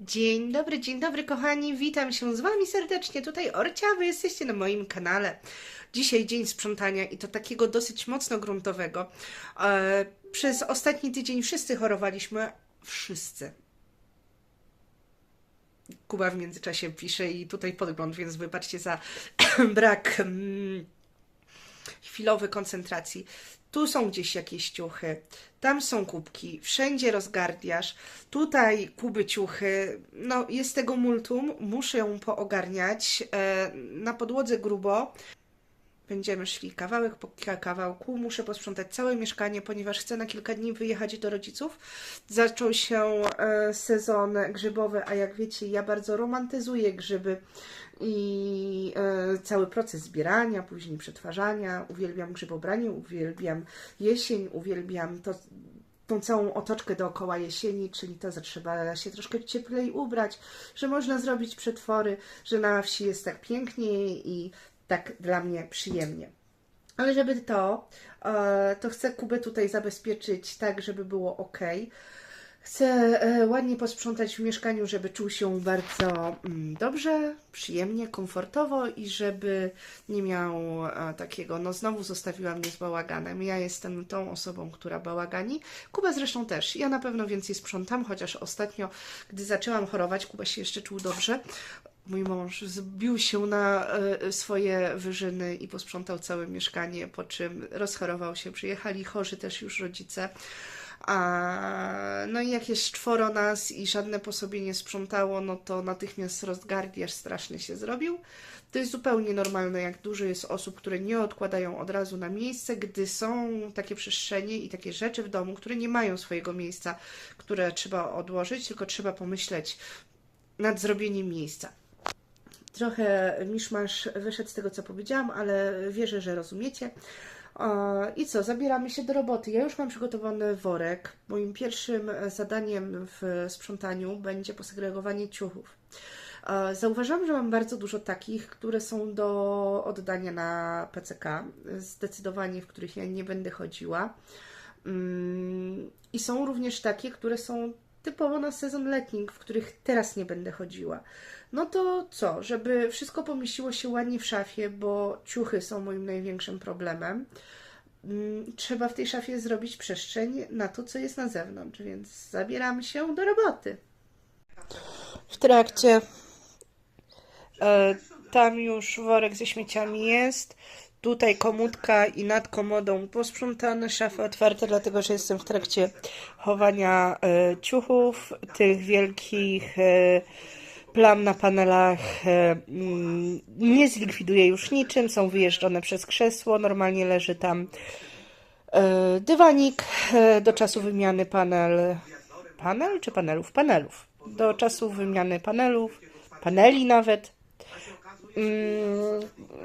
Dzień dobry, dzień dobry kochani, witam się z Wami serdecznie, tutaj Orcia, Wy jesteście na moim kanale. Dzisiaj dzień sprzątania i to takiego dosyć mocno gruntowego. E, przez ostatni tydzień wszyscy chorowaliśmy, wszyscy. Kuba w międzyczasie pisze i tutaj podgląd, więc wybaczcie za brak mm, chwilowy koncentracji. Tu są gdzieś jakieś ciuchy, tam są kubki, wszędzie rozgardiasz, tutaj kuby ciuchy, no jest tego multum, muszę ją poogarniać, e, na podłodze grubo, Będziemy szli kawałek po kawałku. Muszę posprzątać całe mieszkanie, ponieważ chcę na kilka dni wyjechać do rodziców. Zaczął się e, sezon grzybowy, a jak wiecie, ja bardzo romantyzuję grzyby i e, cały proces zbierania, później przetwarzania. Uwielbiam grzybobranie, uwielbiam jesień, uwielbiam to tą całą otoczkę dookoła jesieni, czyli to, że trzeba się troszkę cieplej ubrać, że można zrobić przetwory, że na wsi jest tak pięknie i tak dla mnie przyjemnie. Ale żeby to, e, to chcę Kubę tutaj zabezpieczyć tak, żeby było ok. Chcę e, ładnie posprzątać w mieszkaniu, żeby czuł się bardzo mm, dobrze, przyjemnie, komfortowo i żeby nie miał e, takiego, no znowu zostawiła mnie z bałaganem. Ja jestem tą osobą, która bałagani. Kuba zresztą też. Ja na pewno więcej sprzątam, chociaż ostatnio, gdy zaczęłam chorować, Kuba się jeszcze czuł dobrze. Mój mąż zbił się na e, swoje wyżyny i posprzątał całe mieszkanie, po czym rozchorował się. Przyjechali chorzy też już rodzice. A, no i jak jest czworo nas i żadne po sobie nie sprzątało, no to natychmiast rozgardiaż straszny się zrobił. To jest zupełnie normalne, jak dużo jest osób, które nie odkładają od razu na miejsce, gdy są takie przestrzenie i takie rzeczy w domu, które nie mają swojego miejsca, które trzeba odłożyć, tylko trzeba pomyśleć nad zrobieniem miejsca. Trochę miszmasz wyszedł z tego, co powiedziałam, ale wierzę, że rozumiecie. I co, zabieramy się do roboty. Ja już mam przygotowany worek. Moim pierwszym zadaniem w sprzątaniu będzie posegregowanie ciuchów. Zauważyłam, że mam bardzo dużo takich, które są do oddania na PCK. Zdecydowanie, w których ja nie będę chodziła. Mm, I są również takie, które są typowo na sezon letni, w których teraz nie będę chodziła. No to co, żeby wszystko pomieściło się ładnie w szafie, bo ciuchy są moim największym problemem. Mm, trzeba w tej szafie zrobić przestrzeń na to, co jest na zewnątrz, więc zabieramy się do roboty. W trakcie e, tam już worek ze śmieciami jest. Tutaj komódka i nad komodą posprzątane, szafy otwarte, dlatego że jestem w trakcie chowania e, ciuchów, tych wielkich e, plam na panelach e, mm, nie zlikwiduję już niczym, są wyjeżdżone przez krzesło, normalnie leży tam e, dywanik e, do czasu wymiany panel, panel czy panelów? Panelów. Do czasu wymiany panelów, paneli nawet. Mm,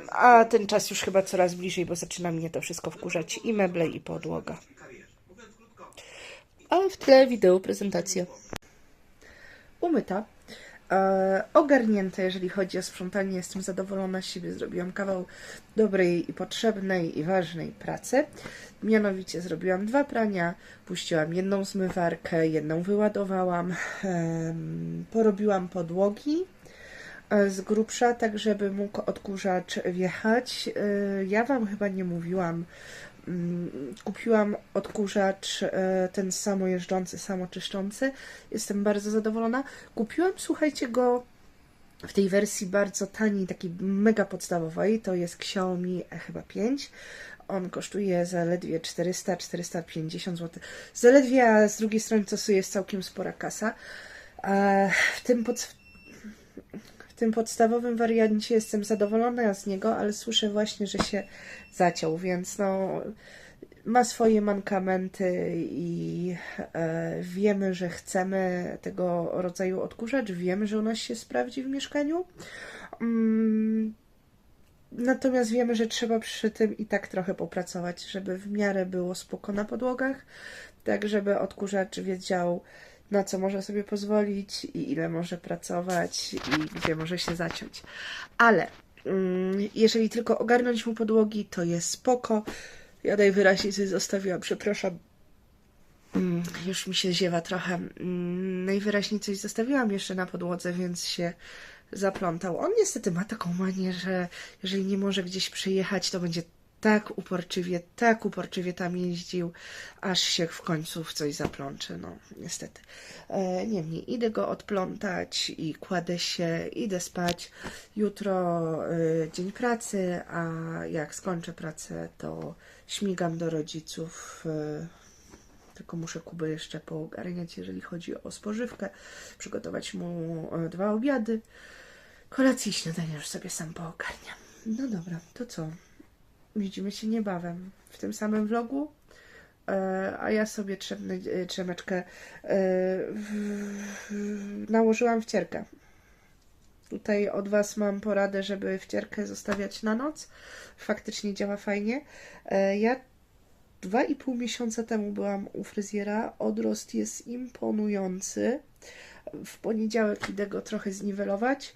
a ten czas już chyba coraz bliżej, bo zaczyna mnie to wszystko wkurzać i meble, i podłoga. A w tle wideo prezentacja. Umyta. E, ogarnięte, jeżeli chodzi o sprzątanie. Jestem zadowolona z siebie. Zrobiłam kawał dobrej i potrzebnej i ważnej pracy. Mianowicie zrobiłam dwa prania, puściłam jedną zmywarkę, jedną wyładowałam, porobiłam podłogi e, z grubsza, tak żeby mógł odkurzacz wjechać. E, ja Wam chyba nie mówiłam, kupiłam odkurzacz e, ten samojeżdżący, samoczyszczący. Jestem bardzo zadowolona. Kupiłam, słuchajcie, go w tej wersji bardzo taniej, takiej mega podstawowej. To jest Xiaomi E chyba 5. On kosztuje zaledwie 400-450 zł. Zaledwie, a z drugiej strony to jest całkiem spora kasa. W tym, pod, w tym podstawowym wariancie jestem zadowolona z niego, ale słyszę właśnie, że się zaciął, więc no ma swoje mankamenty i e, wiemy, że chcemy tego rodzaju odkurzacz, wiemy, że ona się sprawdzi w mieszkaniu. Mm, Natomiast wiemy, że trzeba przy tym i tak trochę popracować, żeby w miarę było spoko na podłogach, tak żeby odkurzacz wiedział, na co może sobie pozwolić i ile może pracować i gdzie może się zaciąć. Ale mm, jeżeli tylko ogarnąć mu podłogi, to jest spoko. Ja najwyraźniej coś zostawiłam, przepraszam. Mm, Już mi się ziewa trochę. Mm, Najwyraźniej coś zostawiłam jeszcze na podłodze, więc się zaplątał. On niestety ma taką manię, że jeżeli nie może gdzieś przyjechać, to będzie tak uporczywie, tak uporczywie tam jeździł, aż się w końcu w coś zaplącze. No, niestety. E, Niemniej, idę go odplątać i kładę się, idę spać. Jutro y, dzień pracy, a jak skończę pracę, to śmigam do rodziców. y, tylko muszę Kubę jeszcze poogarniać, jeżeli chodzi o spożywkę, przygotować mu e, dwa obiady. Kolację i śniadanie już sobie sam poogarniam. No dobra, to co? Widzimy się niebawem w tym samym vlogu. E, a ja sobie e, trzemeczkę e, nałożyłam wcierkę. Tutaj od Was mam poradę, żeby wcierkę zostawiać na noc. Faktycznie działa fajnie. Ja Dwa i pół miesiąca temu byłam u fryzjera. Odrost jest imponujący. W poniedziałek idę go trochę zniwelować.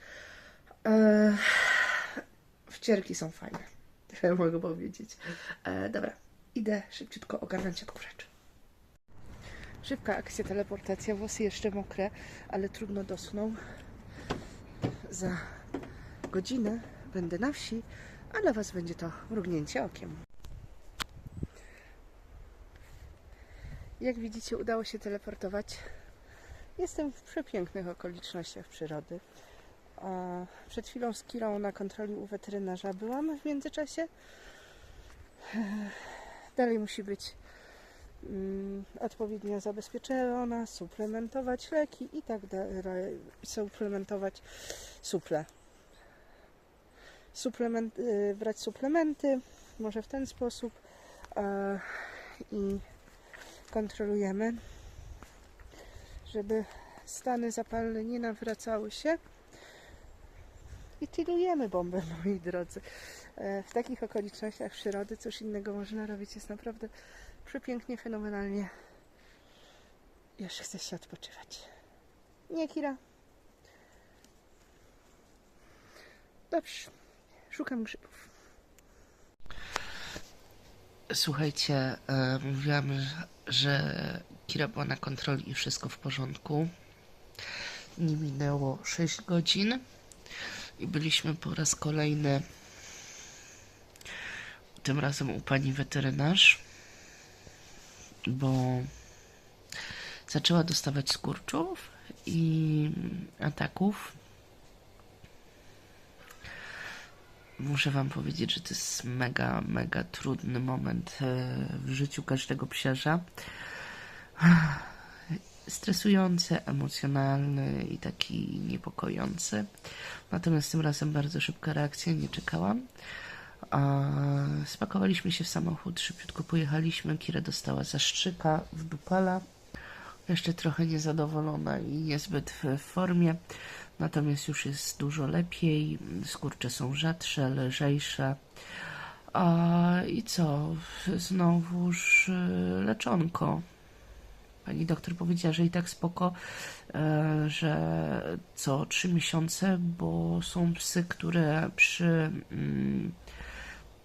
Wcierki są fajne. Tyle mogę powiedzieć. E, dobra, idę szybciutko ogarnąć od rzeczy. Szybka akcja, teleportacja. Włosy jeszcze mokre, ale trudno dosną. Za godzinę będę na wsi, a dla Was będzie to mrugnięcie okiem. Jak widzicie, udało się teleportować. Jestem w przepięknych okolicznościach przyrody. Przed chwilą z Kirą na kontroli u weterynarza byłam w międzyczasie. Dalej musi być mm, odpowiednio zabezpieczona, suplementować leki i tak dalej. Suplementować suple. Suplement, y, brać suplementy, może w ten sposób. I kontrolujemy, żeby stany zapalne nie nawracały się. I chillujemy bombę, moi drodzy. E, W takich okolicznościach przyrody coś innego można robić. Jest naprawdę przepięknie, fenomenalnie. Już chce się odpoczywać. Nie, Kira? Dobrze. Szukam grzybów. Słuchajcie, e, mówiłam, że Kira była na kontroli i wszystko w porządku. Nie minęło 6 godzin i byliśmy po raz kolejny tym razem u pani weterynarz, bo zaczęła dostawać skurczów i ataków. Muszę Wam powiedzieć, że to jest mega, mega trudny moment e, w życiu każdego psiarza. Stresujący, emocjonalny i taki niepokojący. Natomiast tym razem bardzo szybka reakcja, nie czekałam. A spakowaliśmy się w samochód, szybciutko pojechaliśmy. Kira dostała zastrzyka w dupala. Jeszcze trochę niezadowolona i niezbyt w w formie. Natomiast już jest dużo lepiej. Skurcze są rzadsze, lżejsze. A i co? Znowuż y, leczonko. Pani doktor powiedziała, że i tak spoko, e, że co trzy miesiące, bo są psy, które przy mm,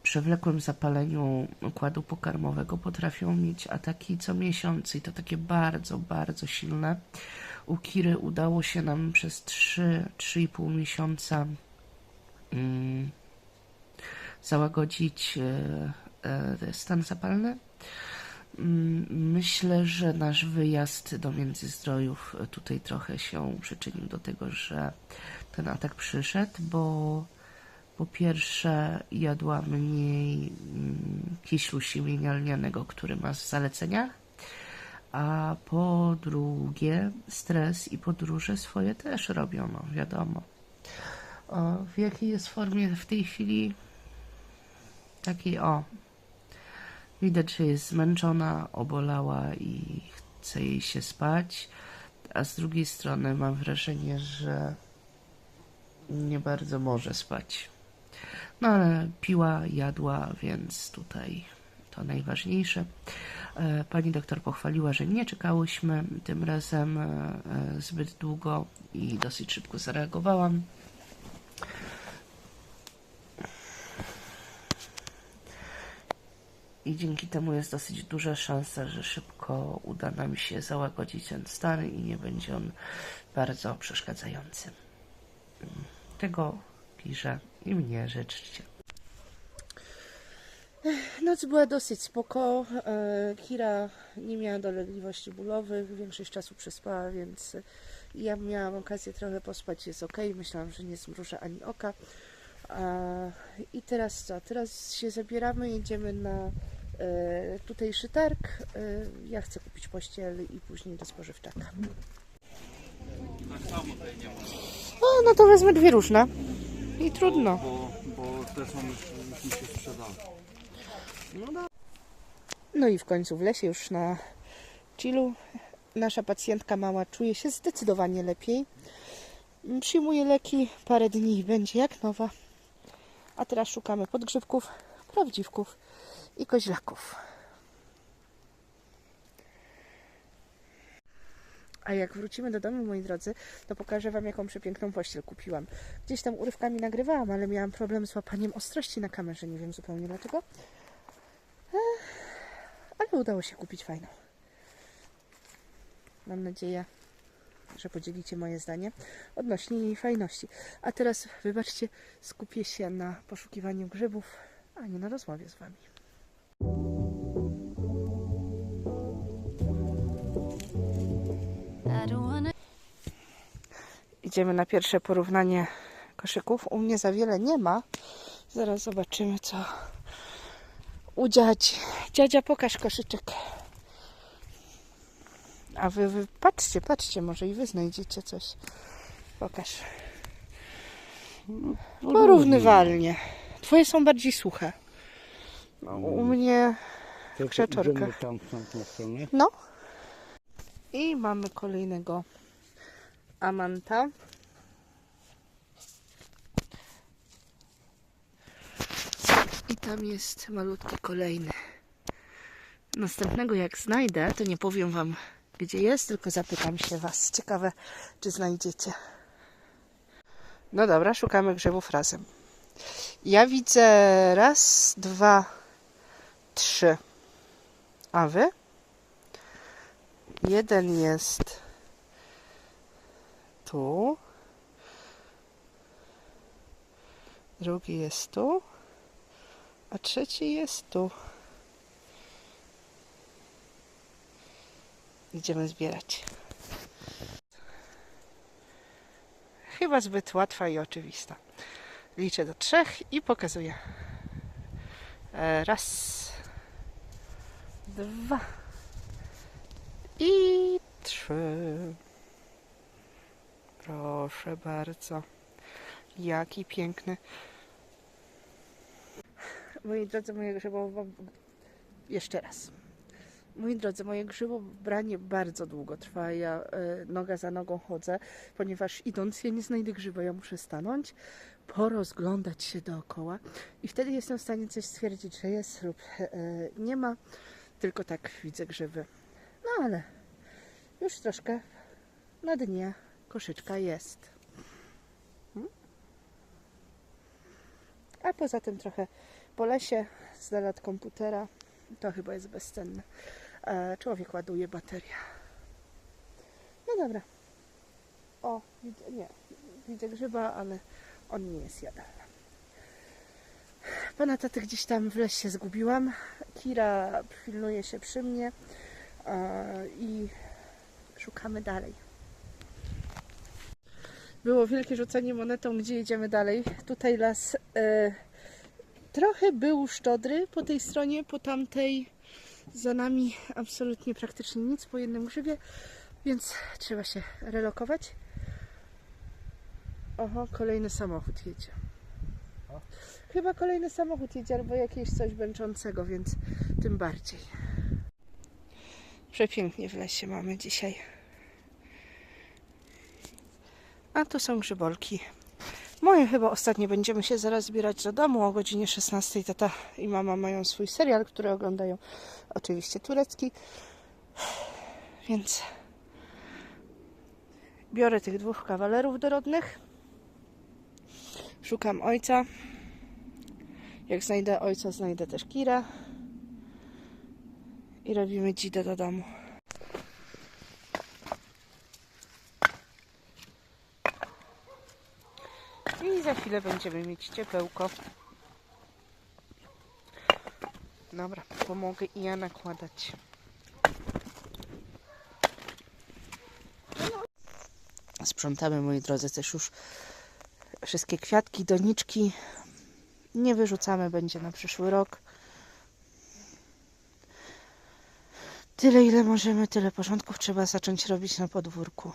przewlekłym zapaleniu układu pokarmowego potrafią mieć ataki co miesiąc i to takie bardzo, bardzo silne. U Kiry udało się nam przez 3-3,5 miesiąca mm, załagodzić e, e, stan zapalny. Mm, Myślę, że nasz wyjazd do Międzyzdrojów tutaj trochę się przyczynił do tego, że ten atak przyszedł, bo po pierwsze jadła mniej mm, kiślu siemienia lnianego, który ma w zaleceniach, a po drugie stres i podróże swoje też robią, no wiadomo. O, w jakiej jest formie w tej chwili? Takiej o. Widać, że jest zmęczona, obolała i chce jej się spać, a z drugiej strony mam wrażenie, że nie bardzo może spać. No ale piła, jadła, więc tutaj to najważniejsze. E, Pani doktor pochwaliła, że nie czekałyśmy tym razem e, zbyt długo i dosyć szybko zareagowałam. I dzięki temu jest dosyć duża szansa, że szybko uda nam się załagodzić ten stan i nie będzie on bardzo przeszkadzający. Tego Kirze i mnie życzcie. Noc była dosyć spoko. E, Kira nie miała dolegliwości bólowych, większość czasu przespała, więc ja miałam okazję trochę pospać, jest ok. Myślałam, że nie zmrużę ani oka. I teraz co? Teraz się zabieramy, jedziemy na e, tutejszy targ. E, Ja chcę kupić pościel i później do spożywczaka. O, no to wezmę dwie różne. I trudno. Bo, bo te są już, już mi się sprzedały. No i w końcu w lesie już na chillu nasza pacjentka mała czuje się zdecydowanie lepiej. Przyjmuje leki parę dni i będzie jak nowa. A teraz szukamy podgrzybków, prawdziwków i koźlaków. A jak wrócimy do domu, moi drodzy, to pokażę Wam, jaką przepiękną pościel kupiłam. Gdzieś tam urywkami nagrywałam, ale miałam problem z łapaniem ostrości na kamerze. Nie wiem zupełnie dlaczego. Ale udało się kupić fajną. Mam nadzieję, że podzielicie moje zdanie odnośnie jej fajności. A teraz, wybaczcie, skupię się na poszukiwaniu grzybów, a nie na rozmowie z Wami. Idziemy na pierwsze porównanie koszyków. U mnie za wiele nie ma. Zaraz zobaczymy, co u dziadzi. Dziadzia, pokaż koszyczek. A wy, wy patrzcie, patrzcie, może i wy znajdziecie coś. Pokaż. Porównywalnie. Twoje są bardziej suche. U mnie Krzeczorka. No. I mamy kolejnego Amanta. I tam jest malutki kolejny. Następnego jak znajdę, to nie powiem wam gdzie jest, tylko zapytam się was. Ciekawe, czy znajdziecie. No dobra, szukamy grzybów razem. Ja widzę raz, dwa, trzy. A wy? Jeden jest tu. Drugi jest tu. A trzeci jest tu. Idziemy zbierać. Chyba zbyt łatwa i oczywista. Liczę do trzech i pokazuję. E, Raz, dwa i trzy. Proszę bardzo. Jaki piękny. Moi drodzy, moje grzybowo... Jeszcze raz. Moi drodzy, moje grzybobranie bardzo długo trwa. Ja e, noga za nogą chodzę, ponieważ idąc ja nie znajdę grzyba, ja muszę stanąć, porozglądać się dookoła i wtedy jestem w stanie coś stwierdzić, że jest lub e, nie ma. Tylko tak widzę grzyby. No ale już troszkę na dnie koszyczka jest. Hmm? A poza tym trochę po lesie, z komputera. To chyba jest bezcenne. E, człowiek ładuje baterię. No dobra. O, widzę, nie, widzę grzyba, ale on nie jest jadalny. Pana taty gdzieś tam w lesie zgubiłam. Kira pilnuje się przy mnie e, i szukamy dalej. Było wielkie rzucenie monetą, gdzie jedziemy dalej. Tutaj las e, trochę był szczodry po tej stronie, po tamtej za nami absolutnie praktycznie nic po jednym grzybie, więc trzeba się relokować. Oho, kolejny samochód jedzie. Chyba kolejny samochód jedzie albo jakieś coś bęczącego, więc tym bardziej. Przepięknie w lesie mamy dzisiaj. A tu są grzybolki. Moje chyba ostatnie będziemy się zaraz zbierać do domu o godzinie 16. Tata i mama mają swój serial, który oglądają. Oczywiście turecki. Więc biorę tych dwóch kawalerów dorodnych. Szukam ojca. Jak znajdę ojca, znajdę też Kira. I robimy dzidę do domu. I za chwilę będziemy mieć ciepełko. Dobra, pomogę i ja nakładać. Sprzątamy, moi drodzy, też już wszystkie kwiatki, doniczki. Nie wyrzucamy, będzie na przyszły rok. Tyle, ile możemy, tyle porządków trzeba zacząć robić na podwórku.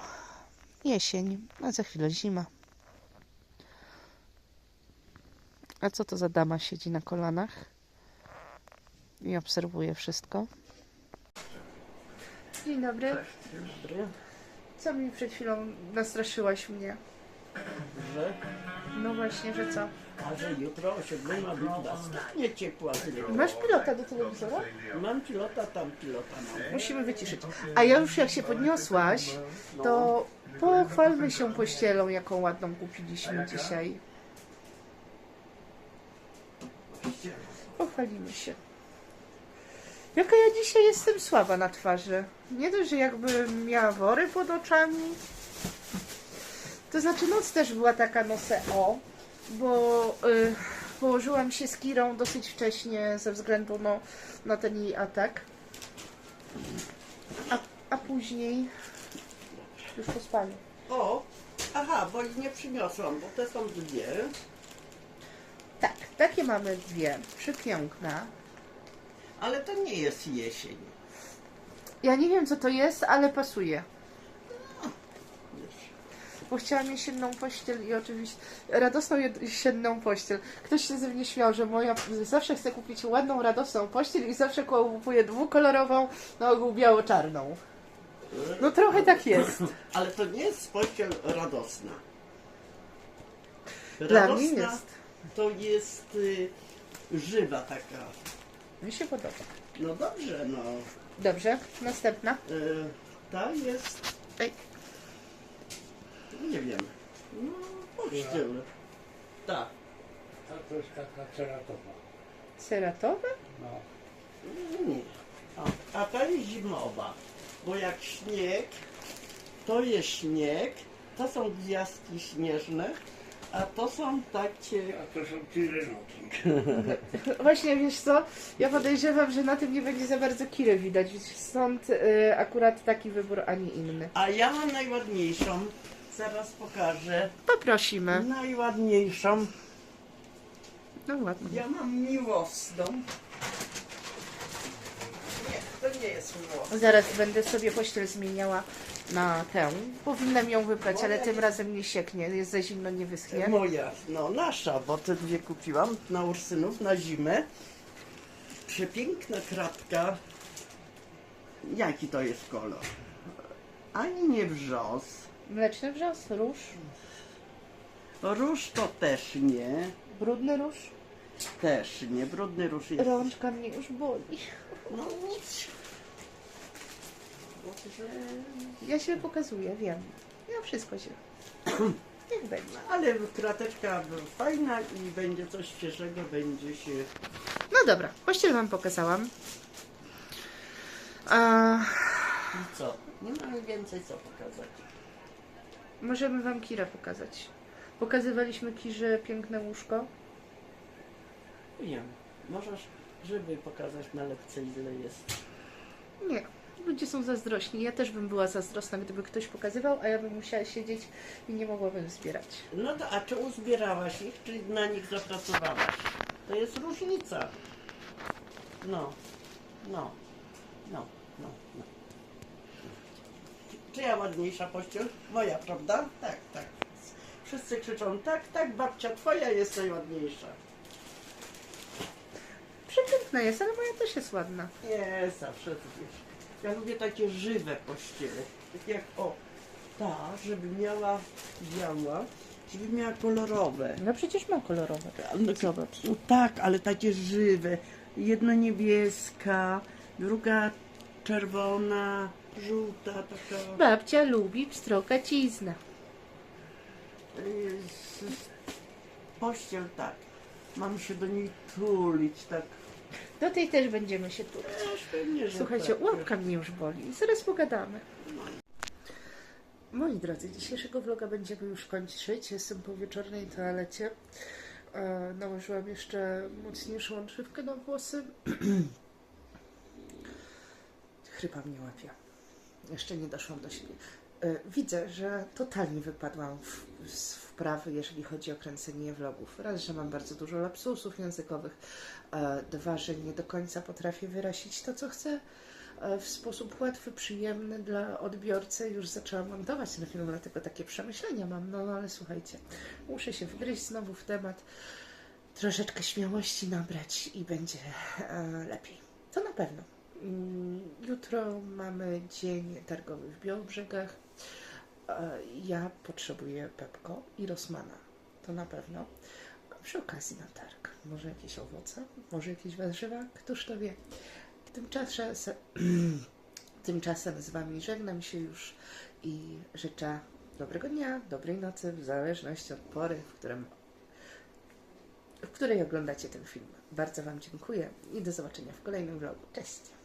Jesień, a za chwilę zima. A co to za dama siedzi na kolanach i obserwuje wszystko? Dzień dobry. Co mi przed chwilą nastraszyłaś mnie? Że, No właśnie, że co? a że jutro o 7 ma być nastanie ciepła. Masz pilota do telewizora? Mam pilota, tam pilota mam. Musimy wyciszyć. A ja już jak się podniosłaś, to pochwalmy się pościelą, jaką ładną kupiliśmy dzisiaj. Pochwalimy się. Jaka ja dzisiaj jestem słaba na twarzy. Nie dość, że jakbym miała wory pod oczami. To znaczy noc też była taka noce o, bo y, położyłam się z Kirą dosyć wcześnie ze względu no, na ten jej atak. A, a później już po spaniu. O, aha, bo ich nie przyniosłam, bo te są dwie. Tak, takie mamy dwie. Przepiękne. Ale to nie jest jesień. Ja nie wiem co to jest, ale pasuje. Bo chciałam jesienną pościel i oczywiście radosną jesienną pościel. Ktoś się ze mnie śmiał, że moja zawsze chce kupić ładną, radosną pościel i zawsze kupuję dwukolorową, na ogół biało-czarną. No trochę tak jest. Ale to nie jest pościel radosna. Dla mnie Radosna jest. To jest y, żywa taka. Mi się podoba. No dobrze, no. Dobrze, następna. Y, ta jest, Ej, nie wiem, no pościel. Tak. A to jest taka ceratowa. ceratowe? No. Nie. A, a ta jest zimowa, bo jak śnieg, to jest śnieg, to są gwiazdki śnieżne, a to są takie... A to są tyrenoki. Właśnie, wiesz co, ja podejrzewam, że na tym nie będzie za bardzo kiry widać, stąd y, akurat taki wybór, a nie inny. A ja mam najładniejszą, zaraz pokażę. Poprosimy. Najładniejszą, No ładnie. ja mam miłosną. Nie, to nie jest miłosna. Zaraz będę sobie pościel zmieniała na tę. Powinnam ją wyprać, ale tym razem nie sieknie, jest za zimno, nie wyschnie. Moja, no nasza, bo te dwie kupiłam na Ursynów na zimę. Przepiękna kratka. Jaki to jest kolor? Ani nie wrzos. Mleczny wrzos, róż, Róż to też nie. brudny róż. Też nie. Brudny róż jest. Rączka mnie już boli. No nic. Ja się pokazuję, wiem. Ja wszystko się. Niech będzie. Ale krateczka fajna i będzie coś świeżego, będzie się... No dobra, pościel wam pokazałam. A, I co? Nie mamy więcej co pokazać. możemy wam Kirę pokazać. Pokazywaliśmy Kirze piękne łóżko. Wiem. Możesz, żeby pokazać na lepce ile jest. Nie, ludzie są zazdrośni. Ja też bym była zazdrosna, gdyby ktoś pokazywał, a ja bym musiała siedzieć i nie mogłabym zbierać. No to, a czy uzbierałaś ich, czy na nich zapracowałaś? To jest różnica. No, no, no, no, no. Czyja ładniejsza pościel? Moja, prawda? Tak, tak. Wszyscy krzyczą, tak, tak, babcia, twoja jest najładniejsza. Przepiękna jest, ale moja też jest ładna. Nie, zawsze to wiesz. Ja lubię takie żywe pościele. Tak jak, o, ta, żeby miała, biała, żeby miała kolorowe. No przecież ma kolorowe. No, Zobacz. No tak, ale takie żywe. Jedna niebieska, druga czerwona, żółta, taka. Babcia lubi pstrokacizna. y, z- z- Pościel tak. Mam się do niej tulić, tak Do tej też będziemy się tu. Też pewnie, że Słuchajcie, tak. łapka mnie już boli. Zaraz pogadamy. Moi drodzy, dzisiejszego vloga będziemy już kończyć. Jestem po wieczornej toalecie. E, nałożyłam jeszcze mocniejszą odżywkę na włosy. Chrypa mnie łapie. Jeszcze nie doszłam do siebie. E, widzę, że totalnie wypadłam w, z wprawy, jeżeli chodzi o kręcenie vlogów. Raz, że mam bardzo dużo lapsusów językowych. E, dwa, że nie do końca potrafię wyrazić to, co chcę e, w sposób łatwy, przyjemny dla odbiorcy. Już zaczęłam montować ten film, dlatego takie przemyślenia mam. No ale słuchajcie, muszę się wgryźć znowu w temat, troszeczkę śmiałości nabrać i będzie e, lepiej. To na pewno. Mm, Jutro mamy dzień targowy w Białobrzegach. E, Ja potrzebuję Pepko i Rosmana. To na pewno. A przy okazji na targ. Może jakieś owoce, może jakieś warzywa, któż to wie. Tymczasem, tymczasem z Wami żegnam się już i życzę dobrego dnia, dobrej nocy, w zależności od pory, w, którym, w której oglądacie ten film. Bardzo Wam dziękuję i do zobaczenia w kolejnym vlogu. Cześć!